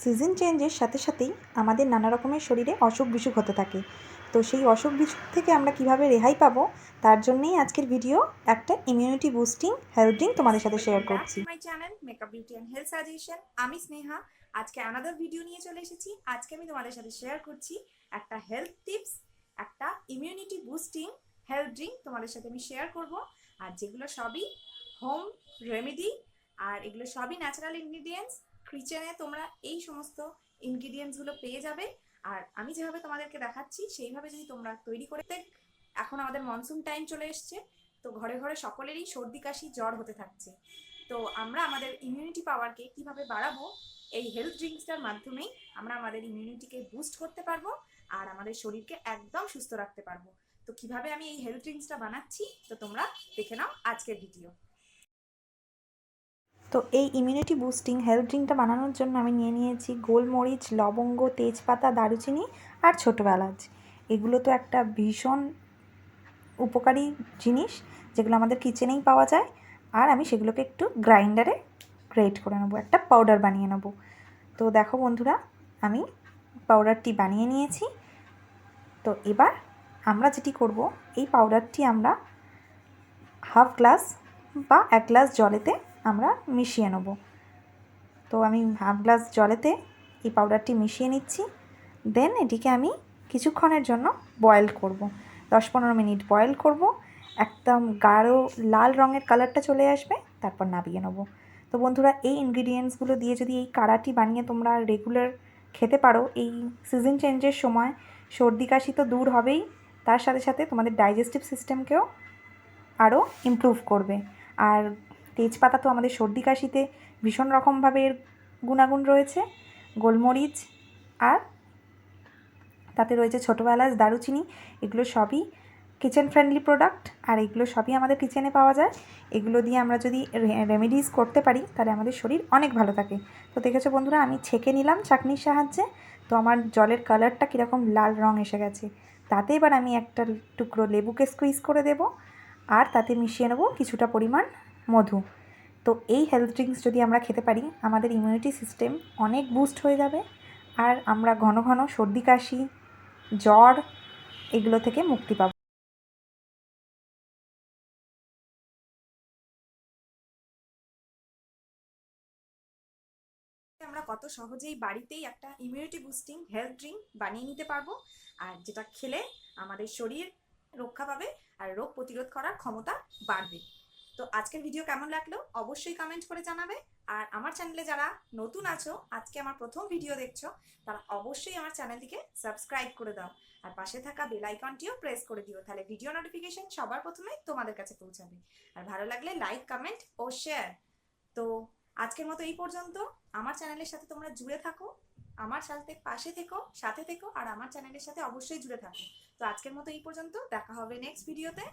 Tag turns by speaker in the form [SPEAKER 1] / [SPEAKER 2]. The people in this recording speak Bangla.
[SPEAKER 1] সিজন চেঞ্জের সাথে সাথেই আমাদের নানা রকমের শরীরে অসুখ বিসুখ হতে থাকে। তো সেই অসুখ বিসুখ থেকে আমরা কীভাবে রেহাই পাবো তার জন্যই আজকের ভিডিও একটা ইমিউনিটি বুস্টিং হেলথ ড্রিঙ্ক তোমাদের সাথে শেয়ার করছি।
[SPEAKER 2] My channel makeup beauty and health suggestion আমি স্নেহা আজকে আনাদার ভিডিও নিয়ে চলে এসেছি। আজকে আমি তোমাদের সাথে শেয়ার করছি একটা হেলথ টিপস একটা ইমিউনিটি বুস্টিং হেলথ ড্রিঙ্ক তোমাদের সাথে আমি শেয়ার করব। আর যেগুলো সবই হোম রেমেডি আর এগুলো সবই ন্যাচারাল ইনগ্রিডিয়েন্টস কিচেনে তোমরা এই সমস্ত ইনগ্রিডিয়েন্টসগুলো পেয়ে যাবে। আর আমি যেভাবে তোমাদেরকে দেখাচ্ছি, সেইভাবে যদি তোমরা তৈরি করে এখন আমাদের মনসুন টাইম চলে এসছে। তো ঘরে ঘরে সকলেরই সর্দি, কাশি, জ্বর হতে থাকছে। তো আমরা আমাদের ইমিউনিটি পাওয়ারকে কীভাবে বাড়াবো, এই হেলথ ড্রিঙ্কসটার মাধ্যমেই আমরা আমাদের ইমিউনিটিকে বুস্ট করতে পারব আর আমাদের শরীরকে একদম সুস্থ রাখতে পারব। তো কীভাবে আমি এই হেলথ ড্রিঙ্কসটা বানাচ্ছি, তো তোমরা দেখে নাও আজকের ভিডিও
[SPEAKER 1] তো এই ইমিউনিটি বুস্টিং হেলথ ড্রিঙ্কটা বানানোর জন্য আমি নিয়ে নিয়েছি গোলমরিচ, লবঙ্গ, তেজপাতা, দারুচিনি আর ছোটো এলাচ। এগুলো তো একটা ভীষণ উপকারী জিনিস যেগুলো আমাদের কিচেনেই পাওয়া যায়। আর আমি সেগুলোকে একটু গ্রাইন্ডারে গ্রেট করে নেব, একটা পাউডার বানিয়ে নেব। তো দেখো বন্ধুরা, আমি পাউডারটি বানিয়ে নিয়েছি। তো এবার আমরা যেটি করব, এই পাউডারটি আমরা হাফ গ্লাস বা এক গ্লাস জলেতে আমরা মিশিয়ে নেব। তো আমি হাফ গ্লাস জলেতে এই পাউডারটি মিশিয়ে নিচ্ছি। দেন এটিকে আমি কিছুক্ষণের জন্য বয়েল করব। দশ পনেরো মিনিট বয়েল করব। একদম গাঢ় লাল রঙের কালারটা চলে আসবে, তারপর নাবিয়ে নেব। তো বন্ধুরা, এই ইনগ্রিডিয়েন্টসগুলো দিয়ে যদি এই কাড়াটি বানিয়ে তোমরা রেগুলার খেতে পারো, এই সিজন চেঞ্জের সময় সর্দি কাশি তো দূর হবেই, তার সাথে সাথে তোমাদের ডাইজেস্টিভ সিস্টেমকেও আরও ইমপ্রুভ করবে। আর তেজপাতা তো আমাদের সর্দি কাশিতে ভীষণ রকমভাবে এর গুণাগুণ রয়েছে, গোলমরিচ আর তাতে রয়েছে ছোটো এলাচ, দারুচিনি, এগুলো সবই কিচেন ফ্রেন্ডলি প্রোডাক্ট আর এগুলো সবই আমাদের কিচেনে পাওয়া যায়। এগুলো দিয়ে আমরা যদি রেমেডিস করতে পারি তাহলে আমাদের শরীর অনেক ভালো থাকে। তো দেখেছ বন্ধুরা, আমি ছেঁকে নিলাম চাকনির সাহায্যে। তো আমার জলের কালারটা কীরকম লাল রং এসে গেছে। তাতে এবার আমি একটা টুকরো লেবুকে স্কুইজ করে দেব আর তাতে মিশিয়ে নেব কিছুটা পরিমাণ মধু। তো এই হেলথ ড্রিঙ্কস যদি আমরা খেতে পারি, আমাদের ইমিউনিটি সিস্টেম অনেক বুস্ট হয়ে যাবে। আর আমরা ঘন ঘন সর্দি, কাশি, জ্বর এগুলো থেকে মুক্তি পাবো।
[SPEAKER 2] আমরা কত সহজেই বাড়িতেই একটা ইমিউনিটি বুস্টিং হেলথ ড্রিঙ্ক বানিয়ে নিতে পারব। আর যেটা খেলে আমাদের শরীর রক্ষা পাবে আর রোগ প্রতিরোধ করার ক্ষমতা বাড়বে। তো আজকের ভিডিও কেমন লাগল? অবশ্যই কমেন্ট করে জানাবে। আর আমার চ্যানেলে যারা নতুন আছো, আজকে আমার প্রথম ভিডিও দেখছ, তারা অবশ্যই আমার চ্যানেলটিকে সাবস্ক্রাইব করে দাও। আর পাশে থাকা বেল আইকনটিও প্রেস করে দিও, তাহলে ভিডিও নোটিফিকেশন সবার প্রথমে তোমাদের কাছে পৌঁছাবে। আর ভালো লাগলে লাইক কমেন্ট ও শেয়ার তো আজকের মতো এই পর্যন্ত। আমার চ্যানেলের সাথে তোমরা জুড়ে থাকো, আমার সাথে পাশে থেকো, সাথে থেকো, আর আমার চ্যানেলের সাথে অবশ্যই জুড়ে থাকো। তো আজকের মতো এই পর্যন্ত, দেখা হবে নেক্সট ভিডিওতে